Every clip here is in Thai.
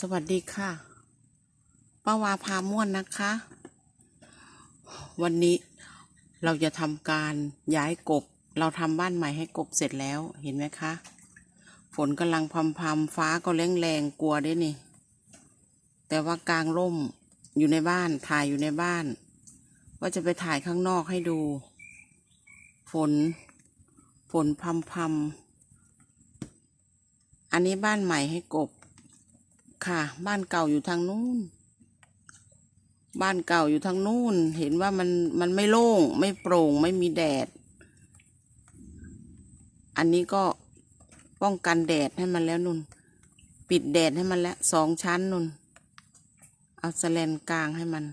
สวัสดีค่ะป้าวาพาม่วนนะคะ วันนี้เราจะทำการย้ายกบ เราทำบ้านใหม่ให้กบเสร็จแล้วเห็นไหมคะ ฝนกำลังพำพำๆฟ้าก็แรงแรงๆกลัวด้วยนี่ แต่ว่ากลางร่มอยู่ในบ้านถ่ายอยู่ในบ้าน ว่าจะไปถ่ายข้างนอกให้ดู ฝน ฝนพำพำๆอันนี้บ้านใหม่ให้กบ ค่ะ บ้านเก่าอยู่ทางนู้น บ้านเก่าอยู่ทางนู้น เห็นว่ามันมันไม่โล่ง ไม่โปร่งไม่มีแดด อันนี้ก็ป้องกันแดดให้มันแล้วนุ่น ปิดแดดให้มันแล้วสองชั้นนุ่น เอาสแลนกลางให้มัน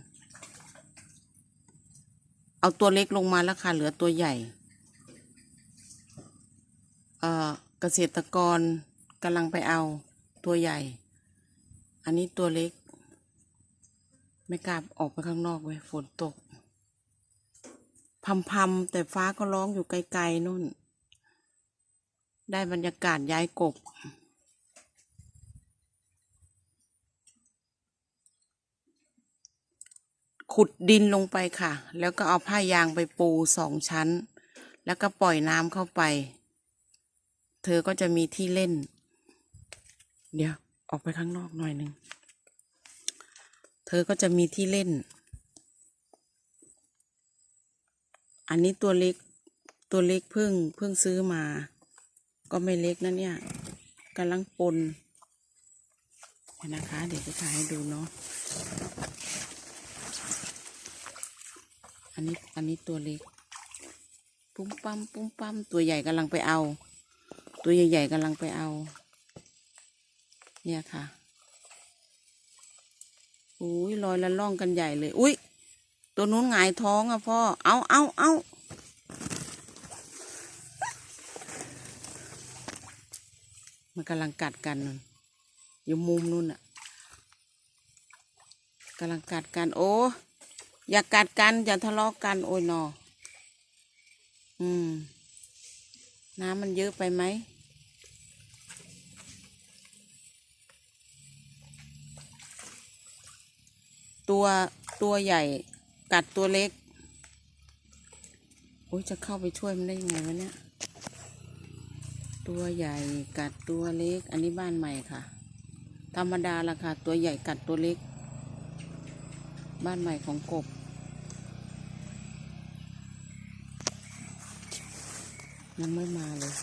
เอาตัวเล็กลงมาแล้วค่ะเหลือตัวใหญ่เออเกษตรกรกำลังไปเอาตัวใหญ่ อันนี้ตัวเล็ก ไม่กล้าออกไปข้างนอกเว้ยฝนตกพำพำแต่ฟ้าก็ร้องอยู่ไกลๆนู่น ได้บรรยากาศย้ายกบ ขุดดินลงไปค่ะ แล้วก็เอาผ้ายางไปปูสองชั้น แล้วก็ปล่อยน้ำเข้าไป เธอก็จะมีที่เล่น เดี๋ยว ออกไปข้างนอกหน่อยหนึ่ง เธอก็จะมีที่เล่น อันนี้ตัวเล็ก ตัวเล็กเพิ่งเพิ่งซื้อมา ก็ไม่เล็กนะเนี่ยกำลังปนนะคะ เดี๋ยวจะถ่ายให้ดูเนาะ อันนี้อันนี้ตัวเล็ก ปุ้มปั๊มปุ้มปั๊มตัวใหญ่กำลังไปเอา ตัวใหญ่ๆกำลังไปเอา เนี่ยค่ะอุ้ยลอยละล่องกันใหญ่เลย อุ้ยตัวนู้นหงายท้องอะพ่อ เอาเอาเอามันกำลังกัดกันนู่นอยู่มุมนู่นอะกำลังกัดกัน โอ้อย่ากัดกัน อย่าทะเลาะกัน โอ้ยนออืม น้ำมันเยอะไปไหม ตัวตัวใหญ่กัดตัวเล็กโอ้ยจะเข้าไปช่วยมันได้ยังไงวะเนี่ย ตัวใหญ่กัดตัวเล็ก อันนี้บ้านใหม่ค่ะ ธรรมดาละค่ะ ตัวใหญ่กัดตัวเล็ก บ้านใหม่ของกบ ยังไม่มาเลย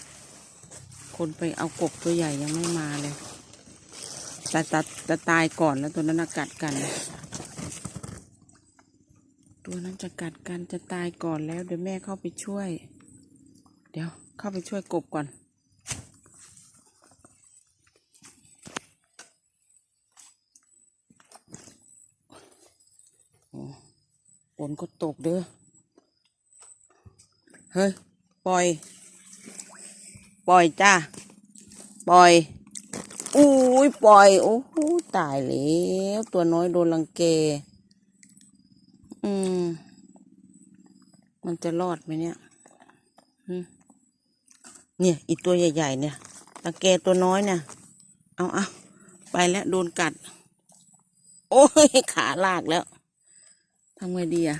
คนไปเอากบตัวใหญ่ยังไม่มาเลยแต่จะจะตายก่อนแล้วตัวนั้นกัดกันตัวนั้น จะกัดกันจะตายก่อนแล้วเดี๋ยวแม่เข้าไปช่วย เดี๋ยวเข้าไปช่วยกบก่อน โอ้ฝนก็ตกเด้อ เฮ้ย ปล่อย ปล่อยจ้า ปล่อย อุ้ยปล่อย โอ้โหตายแล้ว ตัวน้อยโดนรังแกอืม มันจะรอดไหมเนี่ยเนี่ย อีตัวใหญ่ ๆ เนี่ยตะแกตัวน้อยเนี่ย เอาเอาไปแล้วโดนกัด โอ้ย ขาลากแล้วทำไงดีอะ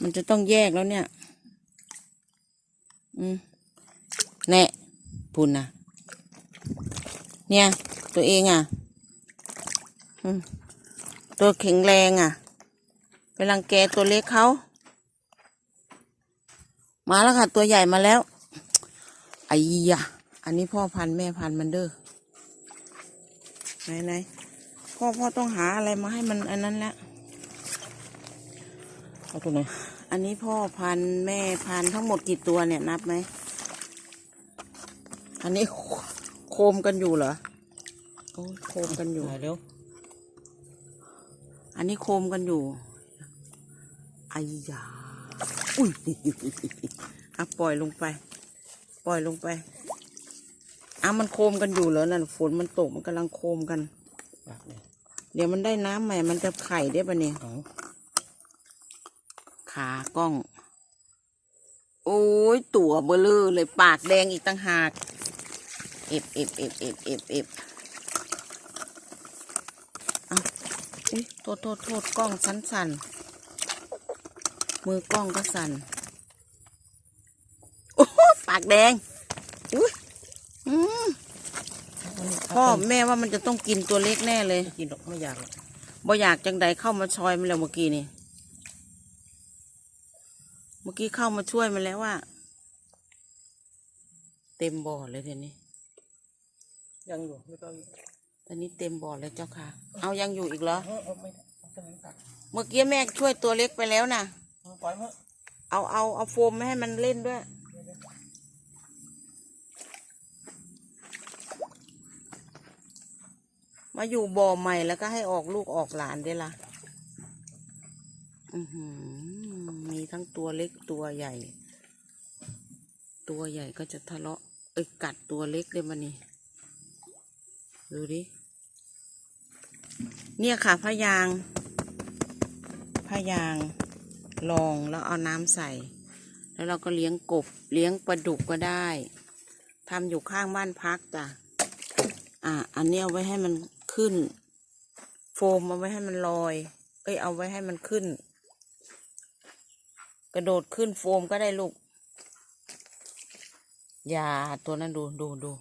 มันจะต้องแยกแล้วเนี่ย อืมแน่พูนนะเนี่ย ตัวเองอะตัวแข็งแรงอะไปรังแกตัวเล็กเขา มาแล้วค่ะ ตัวใหญ่มาแล้วไอ้ยะอันนี้พ่อพันธุ์แม่พันธุ์มันเด้อไหนไหนพ่อพ่อต้องหาอะไรมาให้มันอันนั้นแล้วเอาตัวไหนอันนี้พ่อพันธุ์แม่พันธุ์ทั้งหมดกี่ตัวเนี่ยนับไหมอันนี้โคมกันอยู่เหรอโอ้ยโคมกันอยู่เร็วอันนี้โคมกันอยู่ไอ้ยา อุ้ยอะปล่อยลงไป ปล่อยลงไปอะมันโคมกันอยู่เหรอนั่นฝนมันตกมันกำลังโคมกันปากเลยเดี๋ยวมันได้น้ำใหม่ มันจะไข่ได้ปะเนี่ยเอาขากล้อง โอ้ยตัวเบลอเลยปากแดงอีกต่างหาก เอฟเอฟเอฟเอฟเอฟเอฟอุ้ยโทษโทษโทษกล้องสันสัน มือกล้องก็สั่น โอ้โหปากแดง อุ้ยอืมพ่อแม่ว่ามันจะต้องกินตัวเล็กแน่เลยกินหรอกไม่อยากหรอกบ่อยากจังใดเข้ามาชอยมันแล้วเมื่อกี้นี่ เมื่อกี้เข้ามาช่วยมันแล้วว่า เต็มบ่อเลยทีนี้ ยังอยู่ไม่ต้องตอนนี้เต็มบ่อแล้วเจ้าค่ะ เอายังอยู่อีกเหรอเออเอาไม่ต้องเมื่อกี้แม่ช่วยตัวเล็กไปแล้วนะ ปล่อยเอะเอาเอาเอาโฟมไม่ให้มันเล่นด้วย มาอยู่บ่อใหม่แล้วก็ให้ออกลูกออกหลานได้ละมีทั้งตัวเล็กตัวใหญ่ ตัวใหญ่ก็จะทะเลาะเอ้ยกัดตัวเล็กเลยมันนี่ดูดิ เนี่ยค่ะพะยางพะยาง ลองแล้วเอาน้ำใส่ แล้วเราก็เลี้ยงกบเลี้ยงปลาดุกก็ได้ทำอยู่ข้างบ้านพักจ้ะอะอันนี้เอาไว้ให้มันขึ้น โฟมเอาไว้ให้มันลอย เอ้ยเอาไว้ให้มันขึ้น กระโดดขึ้นโฟมก็ได้ลูกอย่าตัวนั้นดูดูดู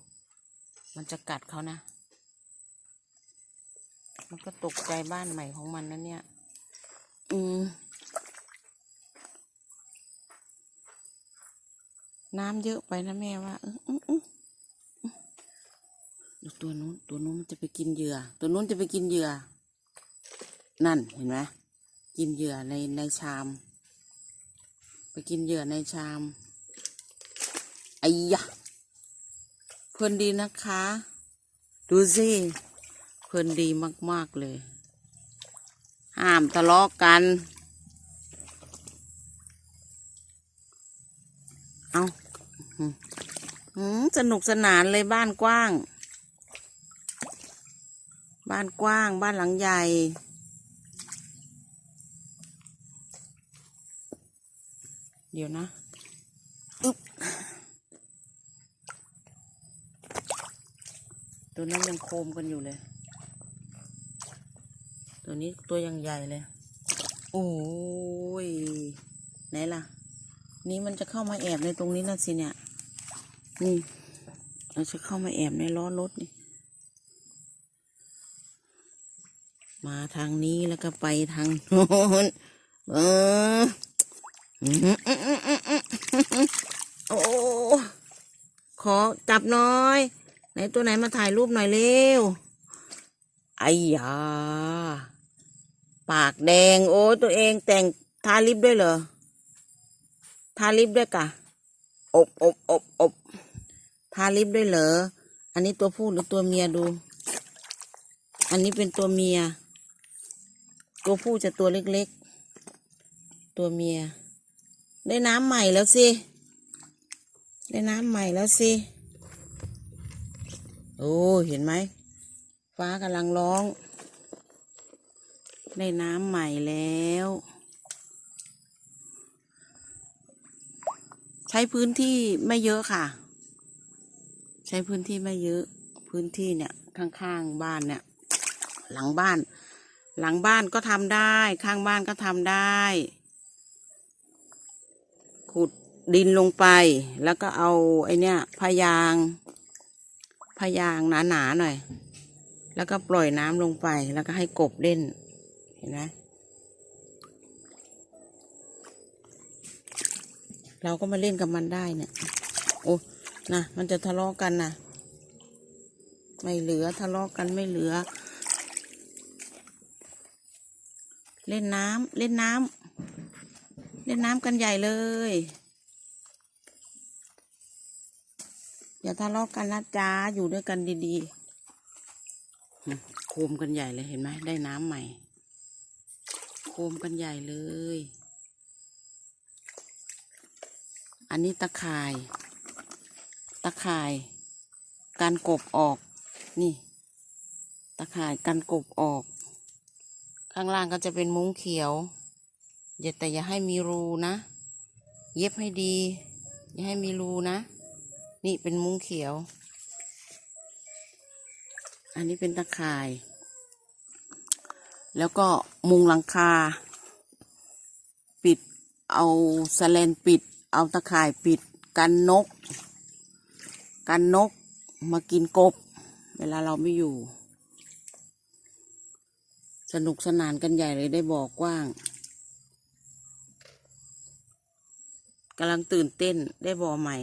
มันจะกัดเขานะ มันก็ตกใจบ้านใหม่ของมันนะเนี่ย อืม น้ำเยอะไปนะแม่ว่าเออออดูตัวนู้นตัวนู้นมันจะไปกินเหยื่อ ตัวนู้นจะไปกินเหยื่อ นั่นเห็นไหมกินเหยื่อในในชาม ไปกินเหยื่อในชามไอ้ยะเพื่อนดีนะคะ ดูสิเพื่อนดีมาก ๆ เลย ห้ามทะเลาะกัน เอา สนุกสนานเลยบ้านกว้าง บ้านกว้าง บ้านหลังใหญ่ เดี๋ยวนะอึ๊บตัวนั้นยังโคมกันอยู่เลย ตัวนี้ตัวยังใหญ่เลย โอ้ย ไหนล่ะ นี่มันจะเข้ามาแอบในตรงนี้นะสิเนี่ย นี่มันจะเข้ามาแอบในล้อรถนี่ มาทางนี้แล้วก็ไปทางโน้นเออโอ้ขอจับหน่อย ไหนตัวไหนมาถ่ายรูปหน่อยเร็วไอ้ยา ปากแดง โอ้ตัวเองแต่งทาลิปด้วยเหรอ ทาลิปด้วยกะ อบอบอบอบ ทาลิปด้วยเหรอ อันนี้ตัวผู้หรือตัวเมียดู อันนี้เป็นตัวเมีย ตัวผู้จะตัวเล็กๆ ตัวเมีย ได้น้ำใหม่แล้วสิ ได้น้ำใหม่แล้วสิ โอ้เห็นไหม ฟ้ากำลังร้อง ได้น้ำใหม่แล้วใช้พื้นที่ไม่เยอะค่ะ ใช้พื้นที่ไม่เยอะ พื้นที่เนี่ยข้างๆบ้านเนี่ย หลังบ้าน หลังบ้านก็ทำได้ ข้างบ้านก็ทำได้ ขุดดินลงไป แล้วก็เอาไอเนี่ยพยางพยางหนาๆหน่อย แล้วก็ปล่อยน้ำลงไป แล้วก็ให้กบเล่น เห็นไหมเราก็มาเล่นกับมันได้เนี่ย โอ้ นะมันจะทะเลาะกันนะไม่เหลือทะเลาะกันไม่เหลือ เล่นน้ำเล่นน้ำเล่นน้ำกันใหญ่เลย อย่าทะเลาะกันนะจ๊ะอยู่ด้วยกันดีๆโคมกันใหญ่เลยเห็นไหมได้น้ำใหม่ โคมกันใหญ่เลย อันนี้ตะข่ายะข่ายการกบออกนี่ ตะข่ายการกบออก ข้างล่างก็จะเป็นมุ้งเขียวอย่าแต่อย่าให้มีรูนะ เย็บให้ดี อย่าให้มีรูนะ นี่เป็นมุ้งเขียว อันนี้เป็นตะข่าย แล้วก็มุงหลังคา ปิดเอาสแลนปิด เอาตะข่ายปิดกันนก กันนกมากินกบ เวลาเราไม่อยู่ สนุกสนานกันใหญ่เลยได้บอกกว้างกำลังตื่นเต้นได้บอใหม่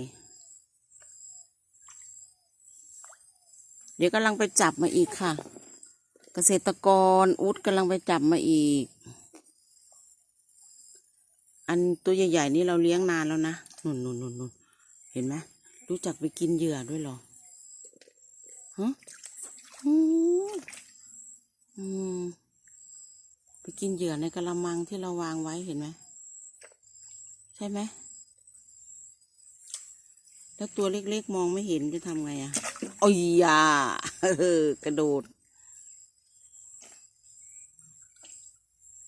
เดี๋ยวกำลังไปจับมาอีกค่ะ เกษตรกรอุดกำลังไปจับมาอีก อันตัวใหญ่ๆนี่เราเลี้ยงนานแล้วนะนุ่นนุ่นนุ่นนุ่นเห็นไหม รู้จักไปกินเหยื่อด้วยหรอฮะอืมอืมไปกินเหยื่อในกระมังที่เราวางไว้เห็นไหมใช่ไหมแล้วตัวเล็กๆมองไม่เห็นจะทำไงอะ่ะโอ้ยยากระโดด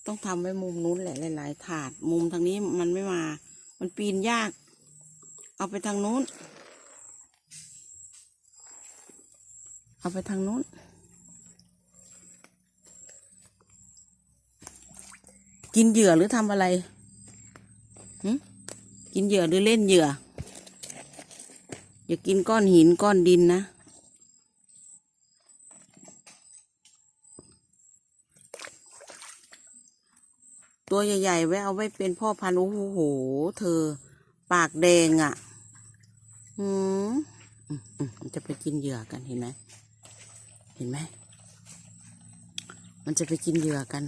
ต้องทำไว้มุมนู้นแหละหลายๆถาด มุมทางนี้มันไม่มา มันปีนยาก เอาไปทางนู้น เอาไปทางนู้น กินเหยื่อหรือทำอะไรกินเหยื่อหรือเล่นเหยื่อ อย่ากินก้อนหินก้อนดินนะ ตัวใหญ่ๆไว้เอาไว้เป็นพ่อพันธุ์โอ้โห เธอ ปากแดงอะ่ะ อืมจะไปกินเหยื่อกันเห็นไหม เห็นไหม มันจะไปกินเหยื่อกัน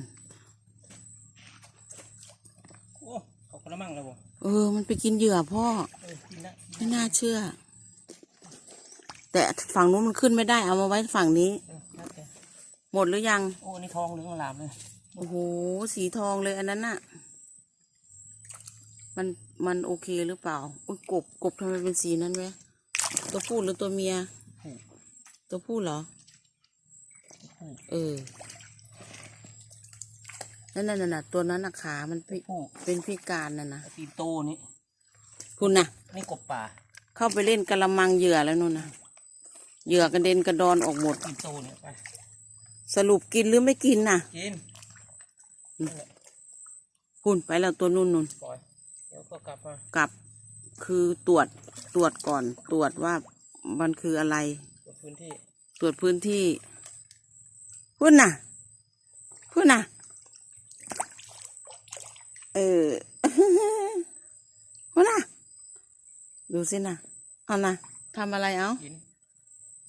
โอ้เขากระมังแล้วบ่เออ มันไปกินเหยื่อพ่อ เออกินละกิไม่นละน่าเชื่อ แต่ฝั่งนู้นมันขึ้นไม่ได้ เอามาไว้ฝั่งนี้ เออน่าจะหมดหรือยัง โอ้อันนี่ทองเหลืองอลามเลยโอ้โห สีทองเลยอันนั้นน่ะ มัน มันโอเคหรือเปล่า อุ้ยกบ กบทำไมเป็นสีนั้นเว้ยตัวผู้หรือตัวเมียผูกตัวผู้เหรอผูก เออนั่นน่ะน่ะตัวนั้นน่ะขามันพิผูกเป็นพิการน่ะนะตีนโตนี่คุณน่ะนี่กบป่าเข้าไปเล่นกระมังเหยื่อแล้วนู่นน่ะเหยื่อกระเด็นกระดอนออกหมด ตีนโตเนี่ยไปสรุปกินหรือไม่กินน่ะ กินคุณไปแล้วตัวนู่นนู่นปล่อยเดี๋ยวก็กลับมากลับคือตรวจตรวจก่อน ตรวจว่ามันคืออะไรตรวจพื้นที่ตรวจพื้นที่ พูดน่ะพูดน่ะ เออพูดน่ะ ดูสิน่ะ เอาน่ะทำอะไรเอากิน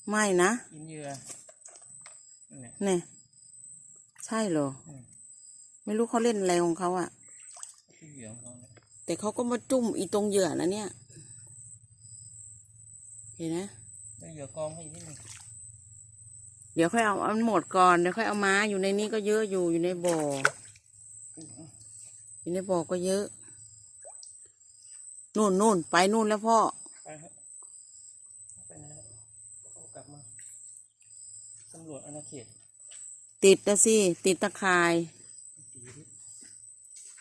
ไม่นะกินเหยื่อนั่นแหละเนี่ยใช่เหรออืมไม่รู้เขาเล่นอะไรของเขาอะที่เหยื่อของเขาเนี่ยแต่เขาก็มาจุ่มอีตรงเหยื่อนะเนี่ย เห็นไหมได้เหยื่อกองให้อีกนิดหนึง เดี๋ยวค่อยเอาเอาหมดก่อนเดี๋ยวค่อยเอามาอยู่ในนี้ก็เยอะอยู่อยู่ในบ่ออยู่ในบ่อก็เยอะนู่นนู่นไปนู่นแล้วพ่อไปฮะไปนะฮะเขากลับมาตำรวจอาณาเขตติดนะสิติดตะข่าย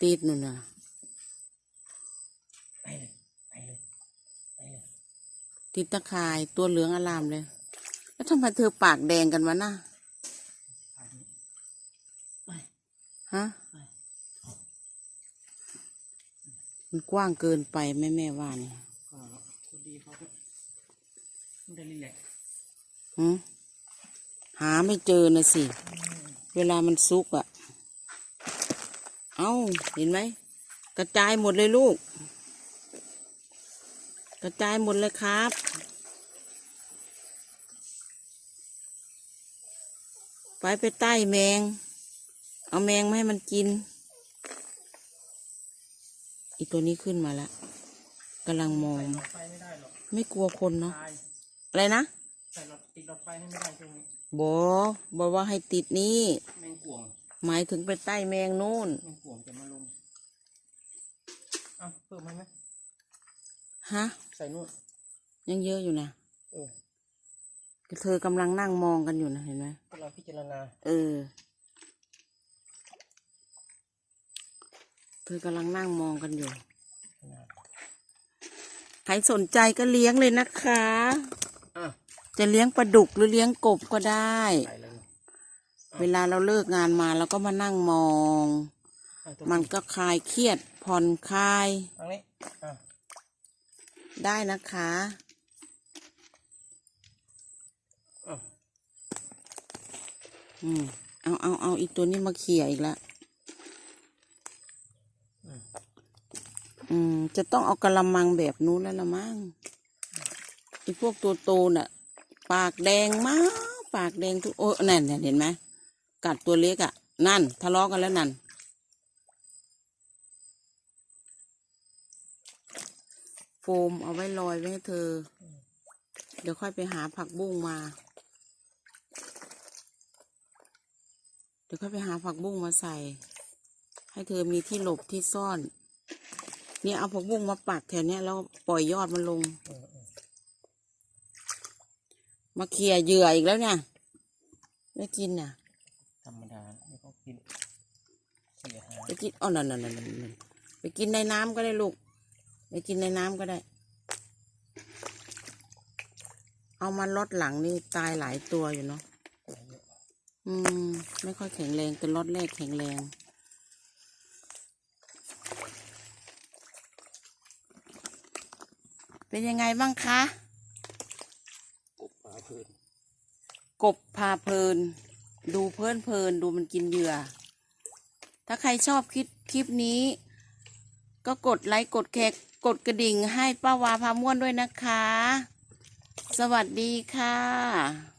ติดนู่นน่ะไปเลยไปเลยไปเลยติดตะข่ายตัวเหลืองอลามเลย แล้วทำไมเธอปากแดงกันวะน่ะไปนี้ไปฮะ มันกว้างเกินไปแม่แม่ว่าเนี่ยก็พอดีเขาก็ไม่ได้รีแลกซ์หืมหาไม่เจอนะสิ เวลามันซุกอะ่ะ เอาเห็นไหม กระจายหมดเลยลูก กระจายหมดเลยครับ ไปไปใต้แมง เอาแมงมาให้มันกิน อีตัวนี้ขึ้นมาแล้วกำลังมองใส่หลอดไฟไม่ได้หรอกไม่กลัวคนเนาะ ตายอะไรนะใส่หลอดติดหลอดไฟให้ไม่ได้ช่วงนี้บอบอว่าให้ติดนี่ แมงป่วงหมายถึงไปใต้แมงนู่น แมงป่วงจะมาลงเอ้าเพิ่มให้ไหมฮะ ใส่นู่นยังเยอะอยู่นะเออ เธอกำลังนั่งมองกันอยู่นะเห็นไหมพวกเราพิจารณา เออ เธอกำลังนั่งมองกันอยู่ขนาดใครสนใจก็เลี้ยงเลยนะคะ อะจะเลี้ยงปลาดุกหรือเลี้ยงกบก็ได้ใส่เลยฮเวลาเราเลิกงานมาเราก็มานั่งมอง อะตัวมันก็คลายเครียดผ่อนคลายทางนี้อะ ได้นะคะ อืมเอาเอาเอาอีกตัวนี้มาเขี่ยอีกล้วอืมอืม จะต้องเอากระมังแบบนู้นแล้วละมั้งไอ้พวกตัวโตน่ะ ปากแดงมากปากแดงทุกโอ้นั่นเนี่ยเห็นไหมกัดตัวเล็กอะ นั่น ทะเลาะกันแล้วนั่นโฟมเอาไว้ลอยไว้ให้เธอ เดี๋ยวค่อยไปหาผักบุ้งมา ดี๋ยวค่อยไปหาผักบุ้งมาใส่ ให้เธอมีที่หลบที่ซ่อน เนี่ยเอาผักบุ้งมาปักแถวเนี้ยแล้วปล่อยยอดมันลงเออเออมาเคลียร์เหยื่ออีกแล้วเนี่ยไม่กินน่ะ ธรรมดาไม่ต้องกินเสียหายไปกินอ๋อนั่นนั่นนั่นนั่นไปกินในน้ำก็ได้ลูก ไปกินในน้ำก็ได้ เอามันลดหลังนี่ตายหลายตัวอยู่เนาะอะไรเย อืม ไม่ค่อยแข็งแรงแต่รถแรกแข็งแรง เป็นยังไงบ้างคะ กบปลาพื้นกบพาเพลิน ดูเพลินเพลินดูมันกินเหยื่อ ถ้าใครชอบคลิปคลิปนี้ ก็กดไลค์กดแชร์กดกระดิ่งให้ป้าวาพาม่วนด้วยนะคะ สวัสดีค่ะ